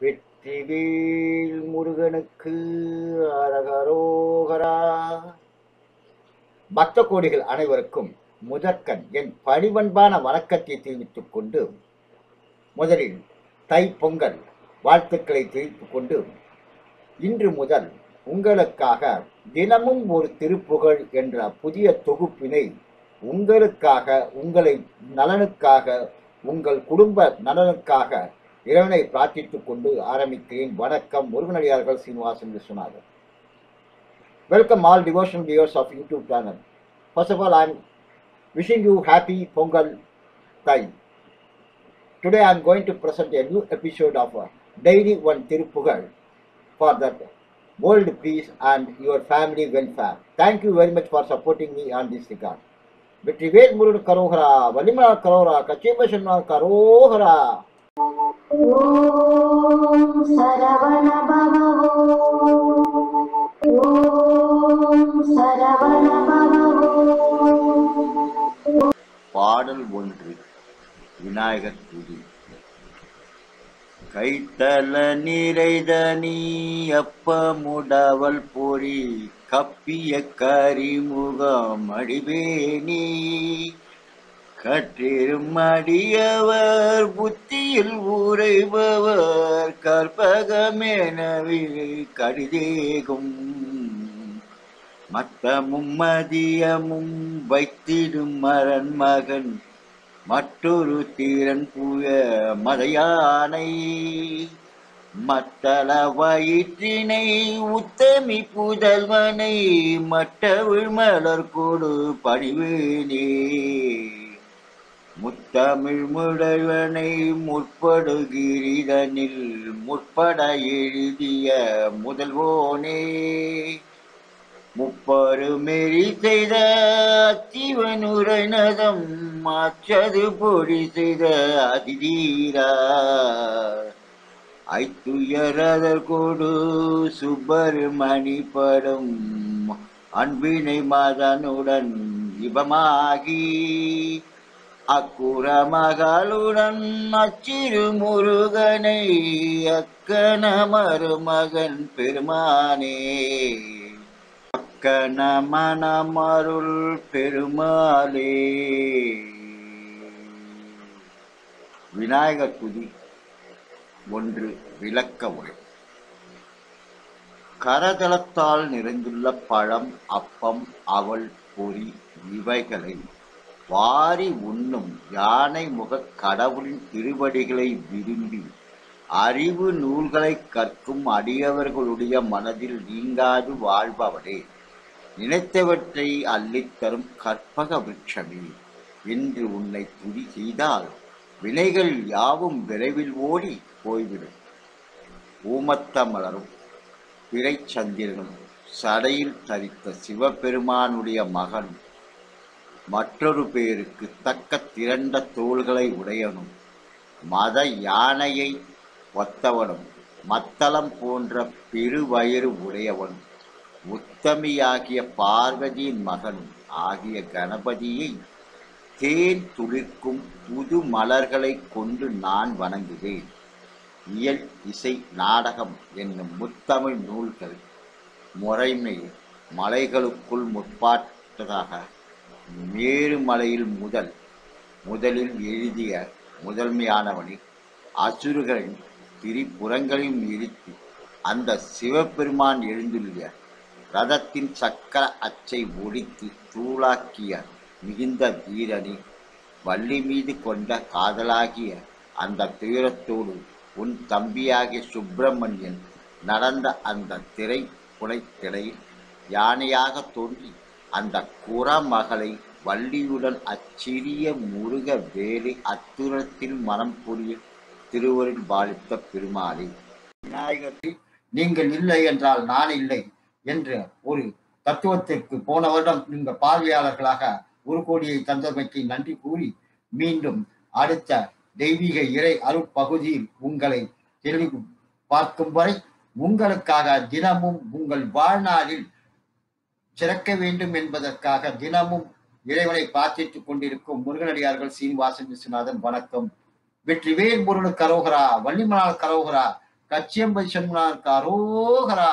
வெற்றிவேல் முருகனுக்கு அரகரோகரா. பக்த கோடிகள் அனைவருக்கும் முதற்கண் என் பணிவன்பான வணக்கத்தை தெரிவித்துக் கொண்டு முதலில் தை பொங்கல் வாழ்த்துக்களை தெரிவித்துக் கொண்டு இன்று முதல் உங்களுக்காக தினமும் ஒரு திருப்புகழ் என்ற புதிய தொகுப்பினை உங்களுக்காக உங்களை நலனுக்காக உங்கள் குடும்ப நலனுக்காக இறைவனை பிரார்த்தித்துக் கொண்டு ஆரம்பிக்கிறேன் வணக்கம் முருகனடியார்கள் Srinivasan Viswanathan welcome all devotional viewers of YouTube channel first of all I am wishing you happy Pongal time Today I am going to present a new episode of Daily One Tirupugal for that world peace and your family welfare. Thank you very much for supporting me on this regard. Vetrivel Murugan கரோகரா வலிமலா கரோகரா கச்சேப சொன்னார் கரோகரா ஓம் சரவண பவோ ஓம் சரவண பவோ பாடல் ஒன்று விநாயகர் துதி கைத்தல நிறைதனி அப்பமுடவல் பொறி கப்பிய கரிமுகம் அடிவேணி கற்றிரும் அடியவர் புத்தியில் உரைபவர் கற்பகமெனவே கடிதேகும் மத்தமும் மதியமும் வைத்திடும் மரன் மகன் மற்றொரு தீரன் புய மதையானை மத்தள வயிற்றினை உத்தமி புதல்வனை மட்டவிழ் மலர் கொடு பணிவேனே தமிழ் முடவனை முற்படுகிரிதனில் முற்பட எழுதிய முதல்வோனே. முப்பரு மெறி செய்த அச்சிவனுரைநதம் மாற்றது பொடி செய்த அதிதீரா. ஐத்துயரதர் கொடு சுப்பருமணி படும் அன்பினை மதனுடன் இபமாகி. அக்குற மகளுடன் அச்சிறு முருகனை அக்கன மருமகன் பெருமானே. அக்கன மனமருள் பெருமாளே. விநாயகர் துதி. ஒன்று விளக்க உரை. கரதளத்தால் நிறைந்துள்ள பழம் அப்பம் அவள் பொறி இவைகளை வாரி உண்ணும் யானை முகக் கடவுளின் திருவடிகளை விரும்பி அறிவு நூல்களை கற்கும் அடியவர்களுடைய மனதில் நீங்காது வாழ்பவரே நினைத்தவற்றை அள்ளித்தரும் கற்பக விருட்சமே என்று உன்னை துதி செய்தால் வினைகள் யாவும் விரைவில் ஓடி போய்விடும். ஊமத்த மலரும் பிறைச்சந்திரனும் சடையில் தரித்த சிவபெருமானுடைய மகனும் மற்றொரு பேருக்கு தக்க திரண்ட தோள்களை உடையனும் மத யானையை ஒத்தவனும் மத்தளம் போன்ற பெருவயிறு உடையவனும் உத்தமியாகிய பார்வதியின் மகனும் ஆகிய கணபதியை தேன் துளிர்க்கும் புது மலர்களை கொண்டு நான் வணங்குவேன். இயல் இசை நாடகம் என்னும் முத்தமிழ் நூல்கள் முறைமை மலைகளுக்குள் முற்பாட்டதாக மேருமலையில் முதல் முதலில் எழுதிய முதன்மையானவனை அசுரர்களின் திரிபுறங்களையும் எரித்து அந்த சிவபெருமான் எழுந்துள்ள ரதத்தின் சக்கர அச்சை ஒடித்து தூளாக்கிய மிகுந்த தீரனை வள்ளி மீது கொண்ட காதலாகிய அந்த துயரத்தோடு உன் தம்பியாகிய சுப்பிரமணியன் நடந்த அந்த திரை புனைத்திடையில் யானையாக தோன்றி அந்த குறமகளை வள்ளியுடன் அச்சிறிய முருக வேலை அத்துரத்தில் மனம் புரிய திருவரில் பாலித்த பெருமாளி. விநாயகருக்கு நீங்கள் இல்லை என்றால் நான் இல்லை என்று ஒரு தத்துவத்திற்கு போன வருடம் நீங்கள் பார்வையாளர்களாக ஒரு கோடியை தந்தமைக்கு நன்றி கூறி மீண்டும் அடுத்த தெய்வீக இறை அருட்பகுதியில் உங்களை தெளிவு பார்க்கும் வரை உங்களுக்காக தினமும் உங்கள் வாழ்நாளில் சிறக்க வேண்டும் என்பதற்காக தினமும் இறைவனை பிரார்த்தித்துக் கொண்டிருக்கும் முருகனடியார்கள் சீனிவாசன் விஸ்வநாதன் வணக்கம். வெற்றிவேல் முருகன் கரோகரா வள்ளிமலால் கரோகரா கச்சியம்பை சண்முனாருக்கு அரோகரா.